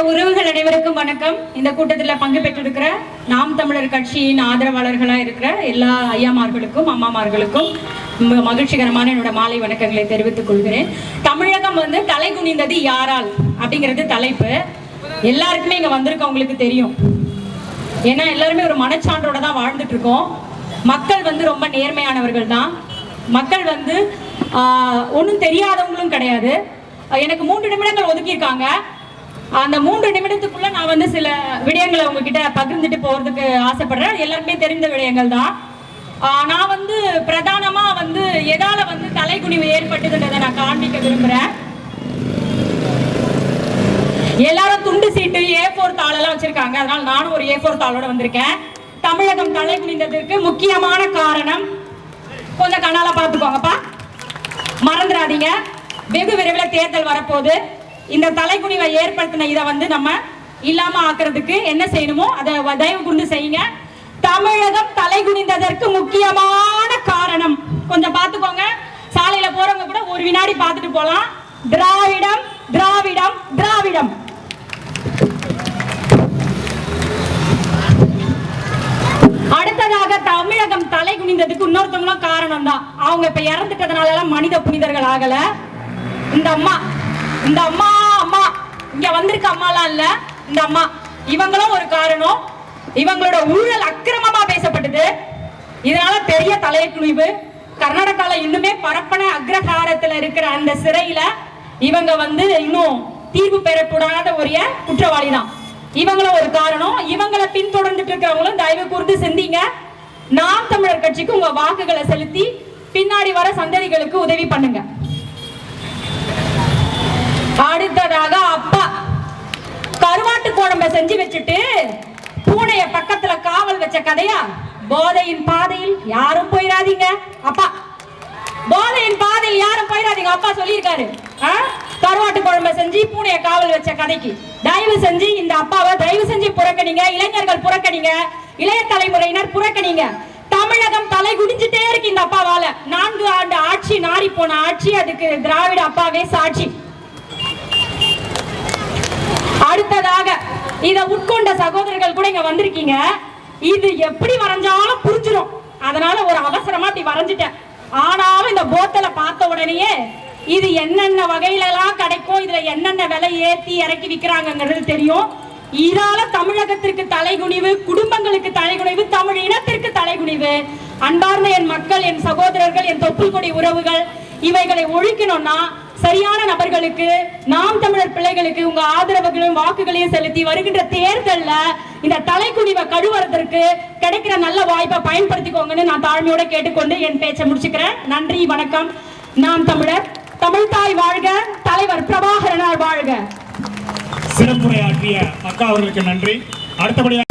வணக்கம். இந்த கூட்டத்தில் பங்கு பெற்றிருக்கிற நாம் தமிழர் கட்சியின் ஆதரவாளர்களாக இருக்கிற எல்லா ஐயாமார்களுக்கும் அம்மாமார்களுக்கும் மகிழ்ச்சிகரமான என்னோட மாலை வணக்கங்களை தெரிவித்துக் கொள்கிறேன். தமிழகம் வந்து தலை குனிந்தது யாரால் அப்படிங்கிறது தலைப்பு. எல்லாருக்குமே இங்க வந்திருக்கவங்களுக்கு தெரியும். ஏன்னா எல்லாருமே ஒரு மனச்சான்றோட தான் வாழ்ந்துட்டு இருக்கோம் மக்கள் வந்து ரொம்ப நேர்மையானவர்கள் தான். மக்கள் வந்து ஒன்றும் தெரியாதவங்களும் கிடையாது. எனக்கு மூன்று நிமிடங்கள் ஒதுக்கியிருக்காங்க. அந்த மூன்று நிமிடத்துக்குள்ள நான் வந்து சில விடயங்களை உங்ககிட்ட பகிர்ந்துட்டு போறதுக்கு ஆசைப்படுறேன். எல்லாருமே எல்லாருக்குமே தெரிந்த விடயங்கள் தான். நான் வந்து பிரதானமா வந்து எதால வந்து தலைக்குனிவு ஏற்பட்டதுன்றதை நான் காண்பிக்க விரும்புறேன். எல்லாரும் துண்டு சீட்டு ஏ ஃபோர் தாளெல்லாம் வச்சிருக்காங்க. அதனால நானும் ஒரு ஏ ஃபோர் தாளோட வந்திருக்கேன். தமிழகம் தலை குனிந்ததற்கு முக்கியமான காரணம் கொஞ்சம் கண்ணால பார்த்துக்கோங்கப்பா. மறந்துடாதீங்க. வெகு விரைவில் தேர்தல் வரப்போகுது. இந்த தலைக்குனிவை ஏற்படுத்தின இதை வந்து நம்ம இல்லாம ஆக்குறதுக்கு என்ன செய்யணுமோ அதை தயவு கூர்ந்து செய்யுங்க. தமிழகம் தலை குனிந்ததற்கு முக்கியமான காரணம். கொஞ்சம் பார்த்துக்கோங்க. சாலையில போறவங்க கூட ஒரு வினாடி பார்த்துட்டு போலாம். திராவிடம் திராவிடம் திராவிடம். அடுத்ததாக தமிழகம் தலை குனிந்ததுக்கு இன்னொருத்தவங்களும் காரணம் தான் அவங்க இப்ப இறந்துட்டதுனால எல்லாம் மனித புனிதர்கள் ஆகல. இந்த அம்மா இந்த அம்மா வந்திருக்க அம்மாலாம் இல்ல. இந்த அம்மா இவங்களும் ஒரு காரணம். இவங்களோட ஊழல் அக்கிரமமா பேசப்பட்டது. இதனால பெரிய தலைக்குனிவு. கர்நாடகால இன்னுமே பரப்பன அக்ரஹாரத்துல இருக்கிற அந்த சிறையில இவங்க வந்து இன்னும் தீர்வு பெறக்கூடாத ஒரு குற்றவாளி தான் இவங்களும் ஒரு காரணம். இவங்களை பின்தொடர்ந்துட்டு இருக்கிறவங்களும் தயவு கூர்ந்து சிந்திங்க. நாம் தமிழர் கட்சிக்கு உங்க வாக்குகளை செலுத்தி பின்னாடி வர சந்ததிகளுக்கு உதவி பண்ணுங்க அடுத்ததாக அப்பா கருவாட்டு குழம்ப செஞ்சு வச்சுட்டு பூனைய பக்கத்துல காவல் வச்ச கதையா? போதையின் பாதையில் யாரும் போயிடாதீங்க அப்பா போதையின் பாதையில் யாரும் போயிடாதீங்க அப்பா சொல்லியிருக்காரு. ஆ? கருவாட்டு குழம்பு செஞ்சு பூனைய காவல் வச்ச கதைக்கு. தயவு செஞ்சு இந்த அப்பாவை தயவு செஞ்சு புறக்கணிங்க. இளைஞர்கள் புறக்கணிங்க. இளைய தலைமுறையினர் புறக்கணிங்க. தமிழகம் தலை குடிஞ்சிட்டே இருக்கு இந்த அப்பாவால. நான்கு ஆண்டு ஆட்சி நாரி போன ஆட்சி அதுக்கு திராவிட அப்பாவே சாட்சி. அடுத்ததாக இதை உட்கொண்ட சகோதரர்கள் கூட இங்க வந்திருக்கீங்க. இது எப்படி வரைஞ்சாலும் புரிஞ்சிடும் அதனால ஒரு அவசரமா இப்படி வரைஞ்சிட்டேன். ஆனாலும் இந்த போத்தலை பார்த்த உடனேயே இது என்னென்ன வகையில எல்லாம் கிடைக்கும் இதுல என்னென்ன விலை ஏத்தி இறக்கி விற்கிறாங்கிறது தெரியும். இதால தமிழகத்திற்கு தலைகுனிவு குடும்பங்களுக்கு தலைகுனிவு தமிழ் இனத்திற்கு தலைகுனிவு. அன்பார்ந்த என் மக்கள் என் சகோதரர்கள் என் தொப்புள் கொடி உறவுகள் இவைகளை ஒழிக்கணும்னா சரியான நபர்களுக்கு நாம் தமிழர் பிள்ளைகளுக்கு உங்க ஆதரவுகளையும் வாக்குகளையும் செலுத்தி வருகின்ற தேர்தல்ல இந்த தலைக்குனிவை கழுவுறதற்கு கிடைக்கிற நல்ல வாய்ப்பை பயன்படுத்திக்கோங்கன்னு நான் தாழ்மையோட கேட்டுக்கொண்டு என் பேச்சை முடிச்சுக்கிறேன். நன்றி வணக்கம். நாம் தமிழர் தமிழ் தாய் வாழ்க தலைவர் பிரபாகரனார் வாழ்க. சிறப்புரையாற்றிய அக்கா அவர்களுக்கு நன்றி. அடுத்தபடியாக